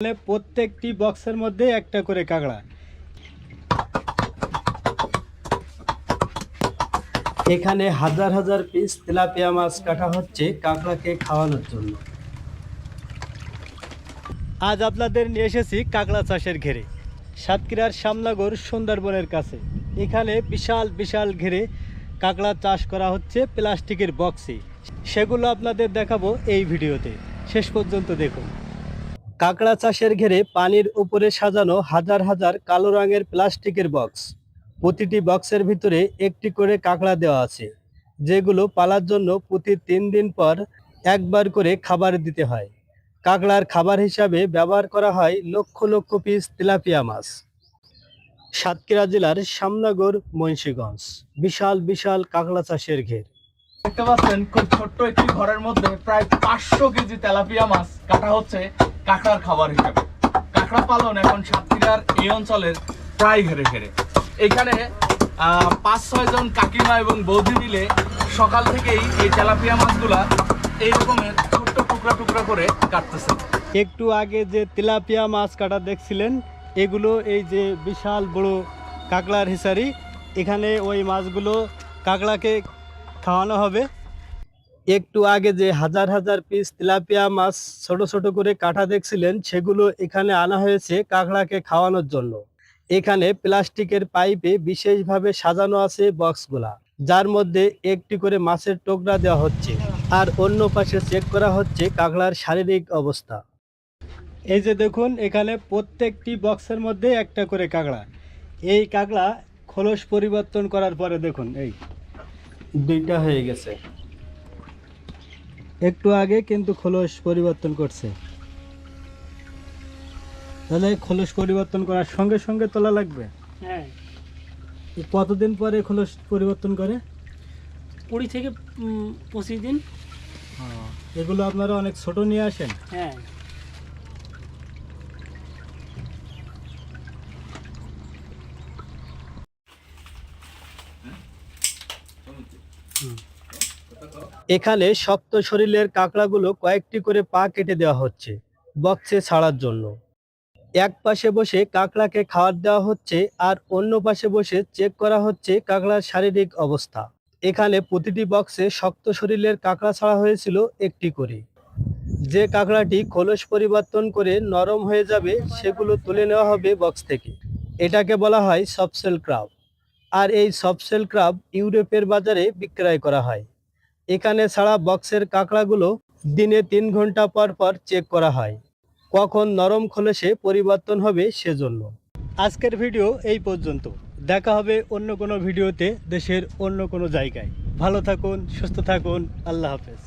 তাহলে প্রত্যেকটি বক্সের মধ্যে একটা করে কাঁকড়া। এখানে হাজার হাজার পিস তেলাপিয়া মাছ কাটা হচ্ছে কাঁকড়াকে খাওয়ানোর জন্য। আজ আপনাদের নিয়ে এসেছি কাঁকড়া চাষের ঘেরে, সাতক্ষীরার সামনাগর সুন্দরবনের কাছে। এখানে বিশাল বিশাল ঘেরে কাঁকড়া চাষ করা হচ্ছে প্লাস্টিকের বক্সে। সেগুলো আপনাদের দেখাবো এই ভিডিওতে। শেষ পর্যন্ত দেখুন। কাঁকড়া চাষের ঘেরে পানির উপরে সাজানো হাজার হাজার কালো রঙের প্লাস্টিকের বক্স। প্রতিটি বক্সের ভিতরে একটি করে কাঁকড়া দেওয়া আছে, যেগুলো পালার জন্য প্রতি তিন দিন পর একবার করে খাবার দিতে হয়। কাঁকড়ার খাবার হিসাবে ব্যবহার করা হয় লক্ষ লক্ষ পিস তেলাপিয়া মাছ। সাতক্ষীরা জেলার সামনাগর মুন্সীগঞ্জ। বিশাল বিশাল কাঁকড়া চাষের ঘের। দেখতে পাচ্ছেন খুব ছোট্ট একটি ঘরের মধ্যে প্রায় পাঁচশো কেজি তেলাপিয়া মাছ কাটা হচ্ছে। কাঁকড়ার খাবার হিসাবে। কাঁকড়া পালন এখন সাতক্ষীরার এই অঞ্চলের প্রায় ঘেরে ঘেরে। এখানে পাঁচ ছয়জন কাকিমা এবং বৌদি মিলে সকাল থেকেই এই তেলাপিয়া মাছগুলা এই রকমের ছোট্ট টুকরা টুকরা করে কাটতেছে। একটু আগে যে তেলাপিয়া মাছ কাটা দেখছিলেন, এগুলো এই যে বিশাল বড় কাঁকড়ার হিসারি, এখানে ওই মাছগুলো কাঁকড়াকে খাওয়ানো হবে। একটু আগে যে হাজার হাজার পিস তেলাপিয়া মাছ ছোট ছোট করে কাটা দেখছিলেন, সেগুলো এখানে আনা হয়েছে কাঁকড়াকে খাওয়ানোর জন্য। এখানে প্লাস্টিকের পাইপে বিশেষভাবে সাজানো আছে বক্সগুলা, যার মধ্যে একটি করে মাছের টুকরা দেওয়া হচ্ছে আর অন্য পাশে চেক করা হচ্ছে কাঁকড়ার শারীরিক অবস্থা। এই যে দেখুন, এখানে প্রত্যেকটি বক্সের মধ্যে একটা করে কাঁকড়া। এই কাঁকড়া খোলস পরিবর্তন করার পরে দেখুন, এই দুইটা হয়ে গেছে। একটু আগে কিন্তু খোলস পরিবর্তন করছে। তাহলে খোলস পরিবর্তন করার সঙ্গে সঙ্গে তোলা লাগবে? হ্যাঁ। কতদিন পরে খোলস পরিবর্তন করে? কুড়ি থেকে পঁচিশ দিন। এগুলো আপনারা অনেক ছোট নিয়ে আসেন? হ্যাঁ? এখানে শক্ত শরীরের কাঁকড়াগুলো কয়েকটি করে পা কেটে দেওয়া হচ্ছে বক্সে ছাড়ার জন্য। এক পাশে বসে কাঁকড়াকে খাবার দেওয়া হচ্ছে আর অন্য পাশে বসে চেক করা হচ্ছে কাঁকড়ার শারীরিক অবস্থা। এখানে প্রতিটি বক্সে শক্ত শরীরের কাঁকড়া ছাড়া হয়েছিল একটি করে। যে কাঁকড়াটি খোলস পরিবর্তন করে নরম হয়ে যাবে সেগুলো তুলে নেওয়া হবে বক্স থেকে। এটাকে বলা হয় সফসেল ক্রাব। আর এই সফসেল ক্রাব ইউরোপের বাজারে বিক্রয় করা হয়। এখানে ছাড়া বক্সের কাঁকড়াগুলো দিনে তিন ঘণ্টা পর পর চেক করা হয়। কখন নরম খোলসে পরিবর্তন হবে সেজন্য। আজকের ভিডিও এই পর্যন্ত। দেখা হবে অন্য কোনো ভিডিওতে দেশের অন্য কোনো জায়গায়। ভালো থাকুন, সুস্থ থাকুন, আল্লাহ হাফেজ।